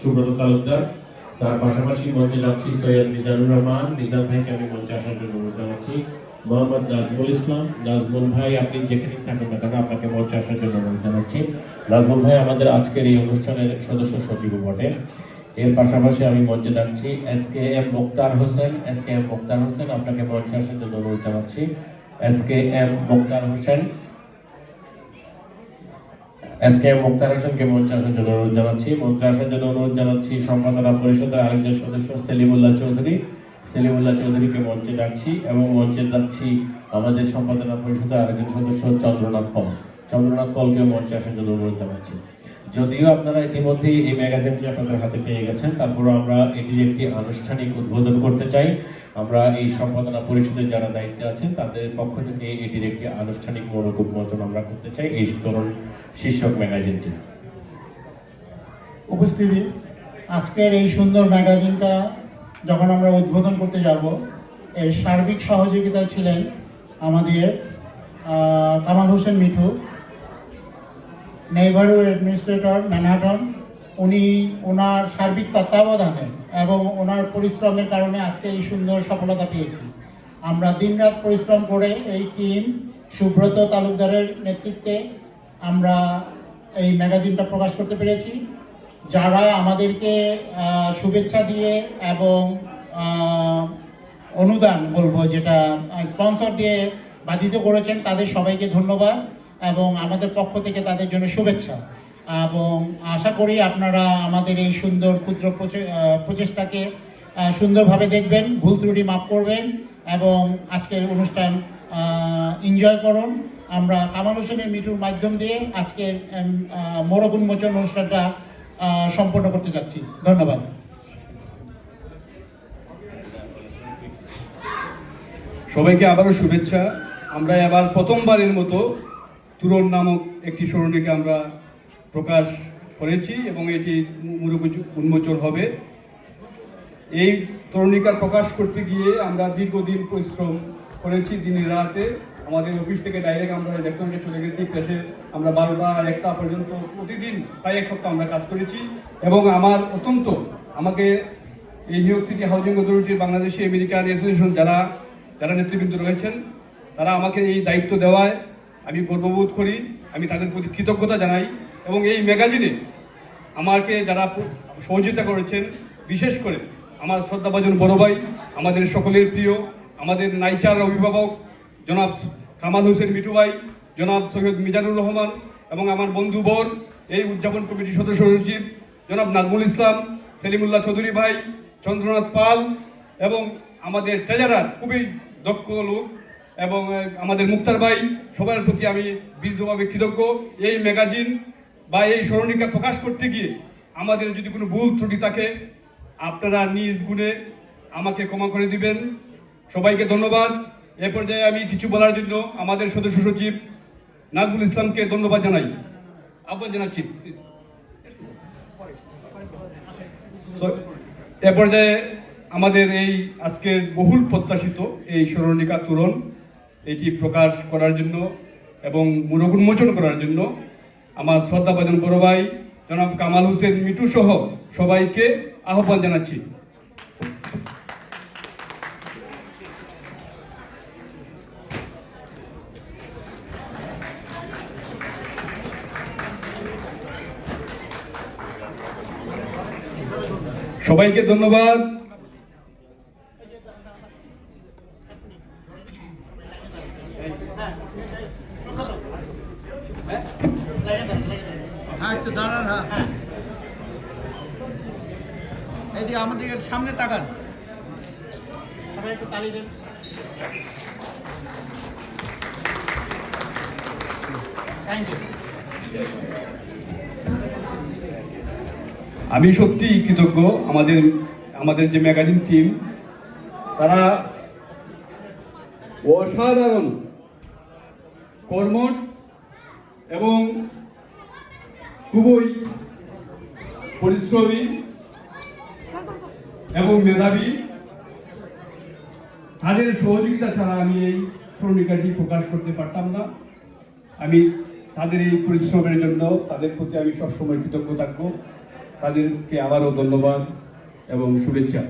সুব্রত তালুকদার। তার পাশাপাশি মঞ্চে যাচ্ছি সৈয়দ মিজানুর রহমান। মিজান ভাইকে আমি মঞ্চে আসার জন্য অনুরোধ জানাচ্ছি। মোহাম্মদ নাজমুল ইসলাম। নাজমুল ভাই, আপনি যেখানে থাকেন না কেন, আপনাকে মঞ্চে আসার জন্য অনুরোধ জানাচ্ছি। নাজমুল ভাই আমাদের আজকের এই অনুষ্ঠানের সদস্য সচিব বটে। এর পাশাপাশি আমি মঞ্চে ডাকছি S K M Mukhtar Hossain. S K M Mukhtar Hossain, আপনাকে মঞ্চে আসার জন্য অনুরোধ জানাচ্ছি। S K M Mukhtar Hossain S K Mukhtar হোসেনকে মঞ্চে আসার জন্য অনুরোধ জানাচ্ছি। মঞ্চে আসার জন্য অনুরোধ জানাচ্ছি সম্পাদনা পরিষদের আরেকজন সদস্য সেলিমুল্লাহ চৌধুরী। সেলিমুল্লাহ চৌধুরীকে মঞ্চে ডাকছি এবং মঞ্চে ডাকছি আমাদের সম্পাদনা পরিষদের আরেকজন সদস্য চন্দ্রনাথ পল। চন্দ্রনাথ পলকে মঞ্চে আসার জন্য অনুরোধ জানাচ্ছি। যদিও আপনারা ইতিমধ্যেই এই ম্যাগাজিনটি আপনাদের হাতে পেয়ে গেছেন, তারপরও আমরা এটির একটি আনুষ্ঠানিক উদ্বোধন করতে চাই। আমরা এই সম্পাদনা পরিষদের যারা দায়িত্বে আছেন, তাদের পক্ষ থেকে এটির একটি আনুষ্ঠানিক মনোক উন্মোচন আমরা করতে চাই এই তরুণ শীর্ষক ম্যাগাজিনটি। উপস্থিতি। আজকের এই সুন্দর ম্যাগাজিনটা যখন আমরা উদ্বোধন করতে যাব, এর সার্বিক সহযোগিতা ছিলেন আমাদের Kamal Hossain Mithu, neighbourhood administrator Manhattan উনি ওনার সার্বিক তত্ত্বাবধানে এবং ওনার পরিশ্রমের কারণে আজকে এই সুন্দর সফলতা পেয়েছি। আমরা দিনরাত পরিশ্রম করে এই টিম সুব্রত তালুকদারের নেতৃত্বে আমরা এই ম্যাগাজিনটা প্রকাশ করতে পেরেছি। যারা আমাদেরকে শুভেচ্ছা দিয়ে এবং অনুদান বলব যেটা স্পন্সর দিয়ে বাধিত করেছেন, তাদের সবাইকে ধন্যবাদ এবং আমাদের পক্ষ থেকে তাদের জন্য শুভেচ্ছা। এবং আশা করি আপনারা আমাদের এই সুন্দর ক্ষুদ্র প্রচে- প্রচেষ্টাকে সুন্দরভাবে দেখবেন, ভুল ত্রুটি মাফ করবেন এবং আজকের অনুষ্ঠান এনজয় করুন। আমরা কামাল হোসেনের মিঠুর মাধ্যম দিয়ে আজকের মোড়ক উন্মোচন অনুষ্ঠানটা সম্পন্ন করতে যাচ্ছি। ধন্যবাদ। সবাইকে আবারও শুভেচ্ছা। আমরা এবার প্রথমবারের মতো তুরন নামক একটি স্মরণীকে আমরা প্রকাশ করেছি এবং এটি উন্মোচন হবে। এই তরুণিকা প্রকাশ করতে গিয়ে আমরা দীর্ঘদিন পরিশ্রম করেছি দিনের রাতে। আমাদের অফিস থেকে ডাইরেক্ট আমরা ইলেকশনকে চলে গেছি প্রেসে আমরা বারোটা একটা পর্যন্ত। প্রতিদিন প্রায় এক সপ্তাহ আমরা কাজ করেছি এবং আমার অত্যন্ত, আমাকে এই নিউ ইয়র্ক সিটি হাউজিং অথরিটির বাংলাদেশি আমেরিকান অ্যাসোসিয়েশন যারা যারা নেতৃবৃন্দ রয়েছেন, তারা আমাকে এই দায়িত্ব দেওয়ায় আমি গর্ববোধ করি। আমি তাদের প্রতি কৃতজ্ঞতা জানাই। এবং এই ম্যাগাজিনে আমাকে যারা সহযোগিতা করেছেন, বিশেষ করে আমার শ্রদ্ধাভাজন বড় ভাই, আমাদের সকলের প্রিয়, আমাদের নাইচার অভিভাবক জনাব কামাল হোসেন মিঠু ভাই, জনাব সৈয়দ মিজানুর রহমান এবং আমার বন্ধু বোন, এই উদযাপন কমিটির সদস্য সচিব জনাব নাজমুল ইসলাম, সেলিমুল্লাহ চৌধুরী ভাই, চন্দ্রনাথ পাল এবং আমাদের ট্রেজারার খুবই দক্ষ লোক এবং আমাদের মুক্তার ভাই, সবার প্রতি আমি বিরুদ্ধভাবে কৃতজ্ঞ। এই ম্যাগাজিন বা এই স্মরণিকা প্রকাশ করতে গিয়ে আমাদের যদি কোনো ভুল ত্রুটি থাকে, আপনারা নিজ গুণে আমাকে ক্ষমা করে দিবেন। সবাইকে ধন্যবাদ। এ পর্যায়ে আমি কিছু বলার জন্য আমাদের সদস্য সচিব নাজমুল ইসলামকে ধন্যবাদ জানাই। আহ্বান জানাচ্ছি। এ পর্যায়ে আমাদের এই আজকের বহুল প্রত্যাশিত এই স্মরণিকা তোরণ এটি প্রকাশ করার জন্য এবং উন্মোচন করার জন্য আমার শ্রদ্ধাভাজন বড় ভাই জনাব কামাল হোসেন মিটু সহ সবাইকে আহ্বান জানাচ্ছি। সবাইকে ধন্যবাদ। হ্যাঁ একটু দাঁড়ান হ্যাঁ। এদিকে আমাদের সামনে তাকান। সবাই একটু তালি দেন। থ্যাংক ইউ আমি সত্যি কৃতজ্ঞ আমাদের আমাদের যে ম্যাগাজিন টিম তারা অসাধারণ কর্মঠ এবং খুবই পরিশ্রমী এবং মেধাবী। তাদের সহযোগিতা ছাড়া আমি এই স্মরণিকাটি প্রকাশ করতে পারতাম না। আমি তাদের এই পরিশ্রমের জন্য তাদের প্রতি আমি সবসময় কৃতজ্ঞ থাকব। তাদেরকে আবারও ধন্যবাদ এবং শুভেচ্ছা।